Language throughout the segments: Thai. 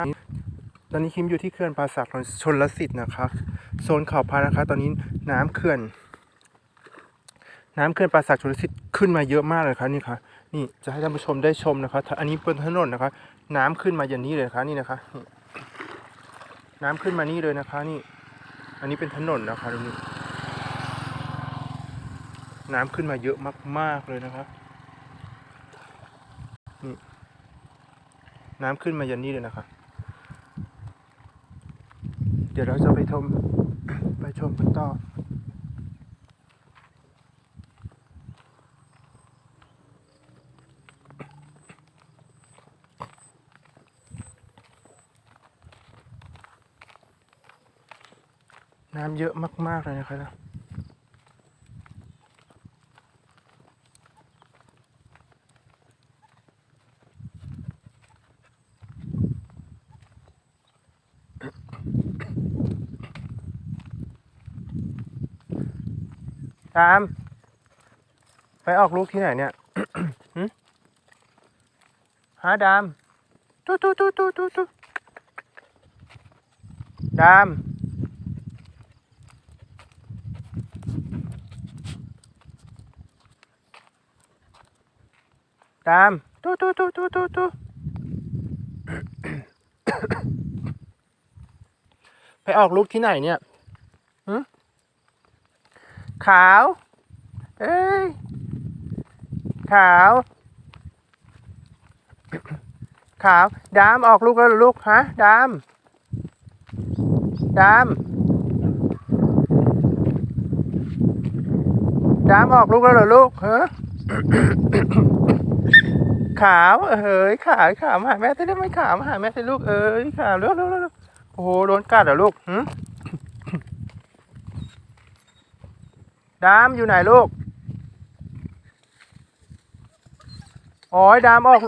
ตอนนี้คิมอยู่ที่เขื่อนป่าสักชนลสิทธิ์นะคะโซนเขาพานะคะ ตอนนี้น้ำเขื่อน น้ำเขื่อนป่าสักชนลสิทธิ์ขึ้นมาเยอะมากเลยครับนี่ค่ะนี่จะให้ท่านผู้ชมได้ชมนะคะอันนี้เป็นถนนนะคะ น้ำขึ้นมาอย่างนี้เลยนะคะนี่นะคะนี่น้ำขึ้นมานี่เลยนะคะ นี่ อันนี้เป็นถนนนะคะตรงนี้ น้ำขึ้นมาเยอะมากๆเลยนะคะนี่น้ำขึ้นมาอยันนี่เลยนะคะ เดี๋ยวเราจะไปชมไปชมกันต่อน้ำเยอะมาก ๆ เลยนะครับ ตาม ไปออกลูกที่ไหนเนี่ยหาดามตุ๊ตุ๊ตุ๊ตุ๊ตุ๊ตุ๊ดามดามตุ๊ตุ๊ตุ๊ตุ๊ตุ๊ตุ๊ไปออกลูกที่ไหนเนี่ย ขาวเอ้ยขาว ขาว ดามออกลูกแล้วลูกฮะดาม ดาม ดามออกลูกแล้วเหรอลูกเฮะขาวเอ้ยขาวขาวมาหาแม่ได้ไหมขาวมาหาแม่ได้ลูกเอ้ยขาวเร็วเร็วเร็วเร็วโอ้โหโดนกัดเหรอลูกหืม ดามอยู่ไหนลูกอ๋อดามออก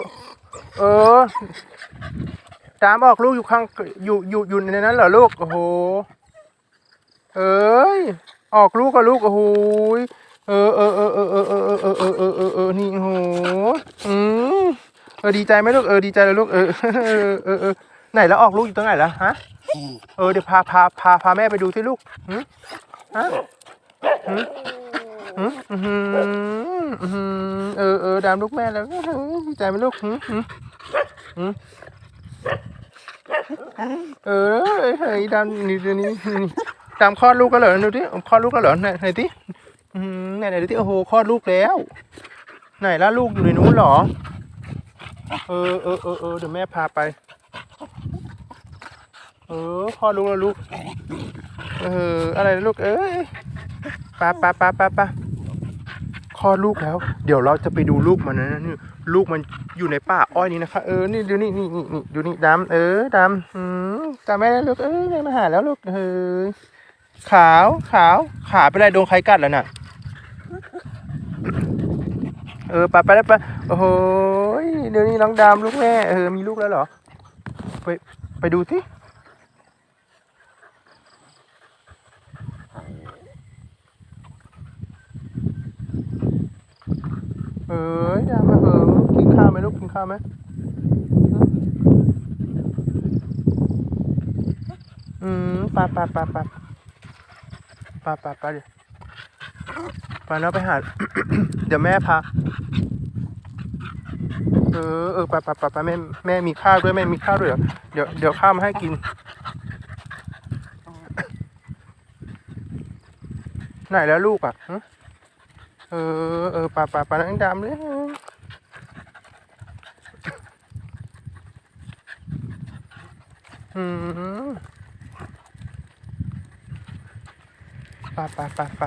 เออ ดามออกลูกอยู่ข้างอยู่อยู่อยู่ในนั้นเหรอลูก โอ้โห เอ้ย ออกลูกกับลูกโอ้โหยเออเออเออเออเออเออเออเออเออเออเออนี่โอ้โหอืมเออดีใจไหมลูกเออดีใจเลยลูกเออเออเออไหนแล้วออกลูกอยู่ตรงไหนแล้วฮะ เออเดี๋ยวพาพาพาพาแม่ไปดูที่ลูกหืมฮะ หืมหืมอือหืออือหือเออเออดามลูกแม่แล้วใจไหมลูกหืมหืมหืมเออเฮ้ยดามนี่นี่นี่นี่ดามคลอดลูกก็เหรอดูดิคลอดลูกก็เหรอไหนไหนดิอืมไหนไหนดูที่โอ้โหคลอดลูกแล้ว ไหนล่ะลูกอยู่ในนู้นหรอ เออเออเออเออเดี๋ยวแม่พาไป เออคลอดลูกแล้วลูก เอออะไรลูกเอ้ย ปาปาปาปาปาคลอดลูกแล้ว เดี๋ยวเราจะไปดูลูกมันนะนี่ลูกมันอยู่ในป่าอ้อยนี่นะคะเออนี่ดูนี่นี่นี่นี่ดูนี่ดำเออดำอืมตามแม่แล้วลูกเอ้ยแม่มาหาแล้วลูกเออขาวขาวขาเป็นไรโดนใครกัดแล้วน่ะ เออไปไปแล้วไปโอ้โหยเดี๋ยวนี้น้องดำลูกแม่เออมีลูกแล้วเหรอไปไปดูสิ เอ้ยดำมาเออกินข้าวไหมลูกกินข้าวไหมอืมไปไปไปไปไปไปไปเดี๋ยวไปแล้วไปหา เดี๋ยวแม่พาเออเออไปไปไปไปแม่แม่มีข้าวด้วยแม่มีข้าวด้วยเหรอเดี๋ยวเดี๋ยวข้าวมาให้กินไหนแล้วลูกอะ เออเออไปไปไปนั่งดำเลยอืมไปไปไปไป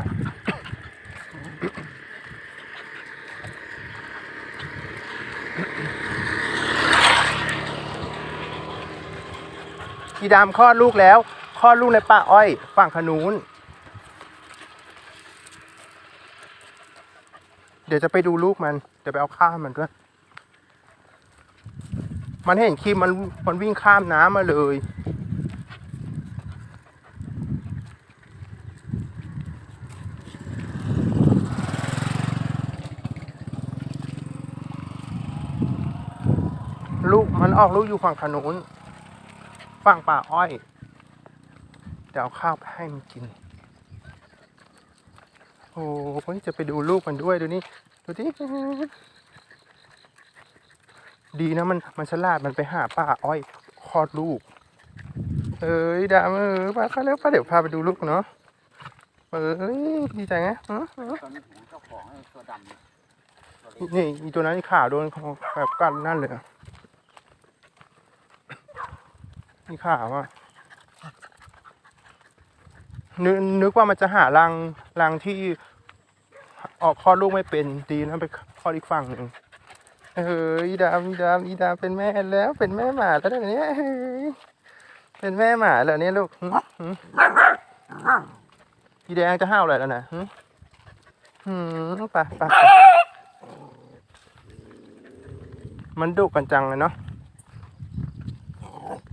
อีดำคลอดลูกแล้ว คลอดลูกในป่าอ้อย ฝั่งขนูน ดี๋ยวจะไปดูลูกมัน เดี๋ยวไปเอาข้าวมันด้วย มันเห็นครีมมันมันวิ่งข้ามน้ำมาเลย ลูกมันออกลูกอยู่ฝั่งขนูนฝั่งป่าอ้อย เดี๋ยวเอาข้าวไปให้มันกิน โอ้โหจะไปดูลูกมันด้วยดูนี่ดูที่ดีนะมันมันฉลาดมันไปหาป่าอ้อยคลอดลูก เอ้ยดามเออป้าเข้าแล้วป้าเดี๋ยวพาไปดูลูกเนาะเอ้ยดีใจไงฮะฮะตอนนี้ผมเจ้าของไอ้ตัวดำเนี่ยตัวเล็กนี่อีตัวนั้นขาโดนแบบกัดนั่นเลยนี่ขาว่ะ นึกนึกว่ามันจะหารังรังที่ออกคลอดลูกไม่เป็นดีนะไปคลอดอีกฝั่งหนึ่งเฮ้ยดามดามอีดามเป็นแม่แล้วเป็นแม่หมาแล้วเดี๋ยวนี้เฮ้ยเป็นแม่หมาแล้วเนี่ยลูกอีแดงจะห้าวอะไรแล้วนะหึหืมไปไปมันดุกันจังเลยเนาะ